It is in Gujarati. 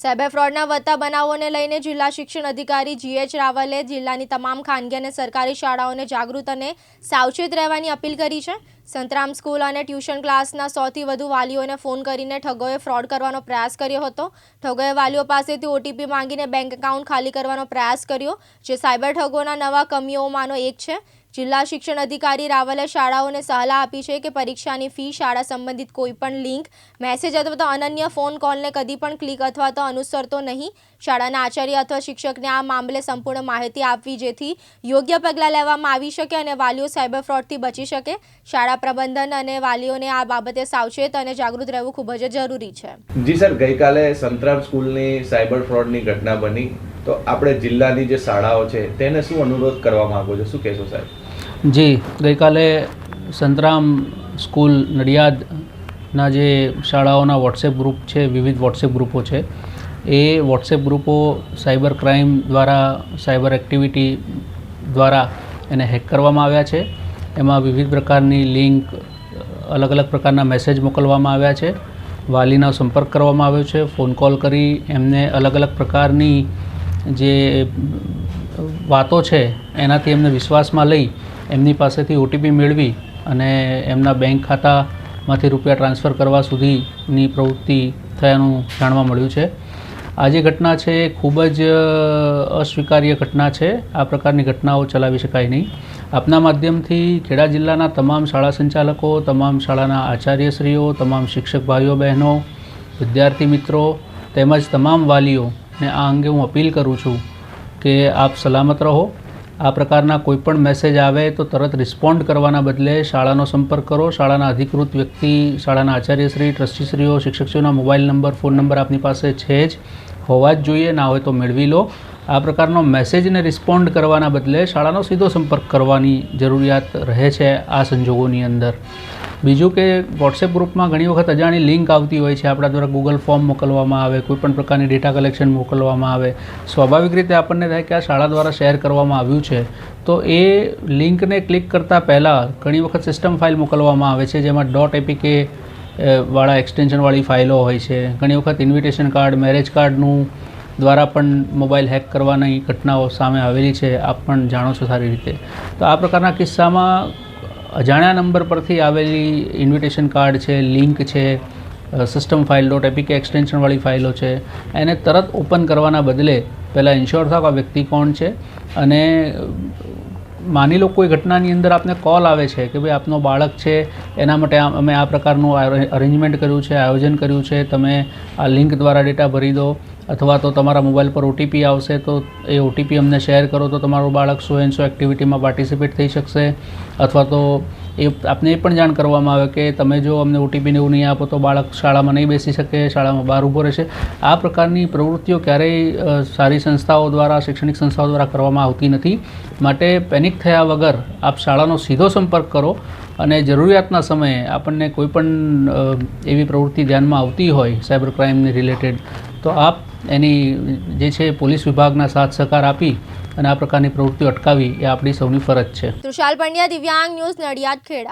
સાયબર ફ્રોડના વધતા બનાવોને લઈને જિલ્લા શિક્ષણ અધિકારી જીએચ રાવલે જિલ્લાની તમામ ખાનગી અને સરકારી શાળાઓને જાગૃત અને સાવચેત રહેવાની અપીલ કરી છે. સંતરામ સ્કૂલ અને ટ્યુશન ક્લાસના સૌથી વધુ વાલીઓને ફોન કરીને ઠગોએ ફ્રોડ કરવાનો પ્રયાસ કર્યો હતો. ઠગોએ વાલીઓ પાસેથી ઓટીપી માંગીને બેંક એકાઉન્ટ ખાલી કરવાનો પ્રયાસ કર્યો, જે સાયબર ઠગોના નવા કમીઓમાંનો એક છે. જિલ્લા શિક્ષણ અધિકારી રાવલે શાળાઓને સલાહ આપી છે કે પરીક્ષાની ફી, શાળા સંબંધિત કોઈપણ લિંક, મેસેજ અથવા તો અનન્ય ફોન કોલને કદી પણ ક્લિક અથવા તો અનુસરતો નહીં. શાળાના આચાર્ય અથવા શિક્ષકને આ મામલે સંપૂર્ણ માહિતી આપવી જેથી યોગ્ય પગલાં લેવામાં આવી શકે અને વાલીઓ સાયબર ફ્રોડથી બચી શકે. શાળા પ્રબંધન અને વાલીઓને આ બાબતે સાવચેત અને જાગૃત રહેવું ખૂબ જ જરૂરી છે. જી સર, ગઈકાલે સંતરામ સ્કૂલની સાયબર ફ્રોડની ઘટના બની. તો આપણે જિલ્લાની જે શાળાઓ છે, તેને શું અનુરોધ કરવા માંગો છો? શું કહેશો સાહેબ? જી, ગઈકાલે સંતરામ સ્કૂલ નડિયાદના જે શાળાઓના વોટ્સએપ ગ્રુપ છે, વિવિધ વોટ્સએપ ગ્રુપો છે, એ વોટ્સએપ ગ્રુપો સાયબર ક્રાઇમ દ્વારા, સાયબર એક્ટિવિટી દ્વારા એને હેક કરવામાં આવ્યા છે. એમાં વિવિધ પ્રકારની લિંક, અલગ અલગ પ્રકારના મેસેજ મોકલવામાં આવ્યા છે. વાલીનો સંપર્ક કરવામાં આવ્યો છે. ફોન કોલ કરી એમને અલગ અલગ પ્રકારની જે વાતો છે, એનાથી એમને વિશ્વાસમાં લઈ એમની પાસેથી ઓટીપી મેળવી અને એમના બેંક ખાતામાંથી રૂપિયા ટ્રાન્સફર કરવા સુધીની પ્રવૃત્તિ થયાનું જાણવા મળ્યું છે. આ જે ઘટના છે એ ખૂબ જ અસ્વીકાર્ય ઘટના છે. આ પ્રકારની ઘટનાઓ ચલાવી શકાય નહીં. આપના માધ્યમથી ખેડા જિલ્લાના તમામ શાળા સંચાલકો, તમામ શાળાના આચાર્યશ્રીઓ, તમામ શિક્ષક ભાઈઓ, બહેનો, વિદ્યાર્થી મિત્રો તેમજ તમામ વાલીઓને આ અંગે હું અપીલ કરું છું કે આપ સલામત રહો. આ પ્રકારના કોઈપણ મેસેજ આવે તો તરત રિસ્પોન્ડ કરવાના બદલે શાળાનો સંપર્ક કરો. શાળાના અધિકૃત વ્યક્તિ, શાળાના આચાર્યશ્રી, ટ્રસ્ટીશ્રીઓ, શિક્ષકશ્રીઓના મોબાઈલ નંબર, ફોન નંબર આપની પાસે છે જ. હોવા જ જોઈએ, ના હોય તો મેળવી લો. આ પ્રકારનો મેસેજને રિસ્પોન્ડ કરવાના બદલે શાળાનો સીધો સંપર્ક કરવાની જરૂરિયાત રહે છે આ સંજોગોની અંદર. બીજું કે વોટ્સએપ ગ્રુપમાં ઘણી વખત અજાણી લિંક આવતી હોય છે. આપણા દ્વારા ગૂગલ ફોર્મ મોકલવામાં આવે, કોઈપણ પ્રકારની ડેટા કલેક્શન મોકલવામાં આવે. સ્વાભાવિક રીતે આપણને થાય કે આ શાળા દ્વારા શેર કરવામાં આવ્યું છે. તો એ લિંકને ક્લિક કરતાં પહેલાં ઘણી વખત સિસ્ટમ ફાઇલ મોકલવામાં આવે છે, જેમાં ડોટ એપીકે વાળા એક્સટેન્શનવાળી ફાઇલો હોય છે. ઘણી વખત ઇન્વિટેશન કાર્ડ મેરેજ કાર્ડનું દ્વારા પણ મોબાઈલ હેક કરવાની ઘટનાઓ સામે આવેલી છે. આપ પણ જાણો છો સારી રીતે. તો આ પ્રકારના કિસ્સામાં અજાણ્યા નંબર પરથી આવેલી ઇન્વિટેશન કાર્ડ છે લિંક છે સિસ્ટમ ફાઇલ ડોટ એપીકે એક્સટેન્શનવાળી ફાઇલો છે. એને તરત ઓપન કરવાના બદલે પહેલાં ઇન્શ્યોર થાવ આ વ્યક્તિ કોણ છે અને માની લો કોઈ ઘટનાની અંદર આપને કોલ આવે છે કે ભાઈ આપનો બાળક છે, એના માટે અમે આ પ્રકારનું અરેન્જમેન્ટ કર્યું છે, આયોજન કર્યું છે, તમે આ લિંક દ્વારા ડેટા ભરી દો, અથવા તો તમારા મોબાઈલ પર ઓટીપી આવશે, તો એ ઓટીપી અમને શેર કરો, તો તમારું બાળક સો એન્ડ સો એક્ટિવિટીમાં પાર્ટિસિપેટ થઈ શકશે, અથવા તો એ આપને એ પણ જાણ કરવામાં આવે કે તમે જો અમને ઓટીપીને એવું નહીં આપો તો બાળક શાળામાં નહીં બેસી શકે, શાળામાં બહાર ઊભો રહેશે. આ પ્રકારની પ્રવૃત્તિઓ ક્યારેય સારી સંસ્થાઓ દ્વારા, શૈક્ષણિક સંસ્થાઓ દ્વારા કરવામાં આવતી નથી. માટે પેનિક થયા વગર આપ શાળાનો સીધો સંપર્ક કરો અને જરૂરિયાતના સમયે આપણને કોઈ પણ એવી પ્રવૃત્તિ ધ્યાનમાં આવતી હોય, સાયબર ક્રાઇમને રિલેટેડ તો આપ એની જે છે પોલીસ વિભાગના સાથ સહકાર આપી અને આ પ્રકારની પ્રવૃત્તિઓ અટકાવી એ આપણી સૌની ફરજ છે. તૃષાલ પંડ્યા, દિવ્યાંગ ન્યૂઝ નડિયાદ, ખેડા.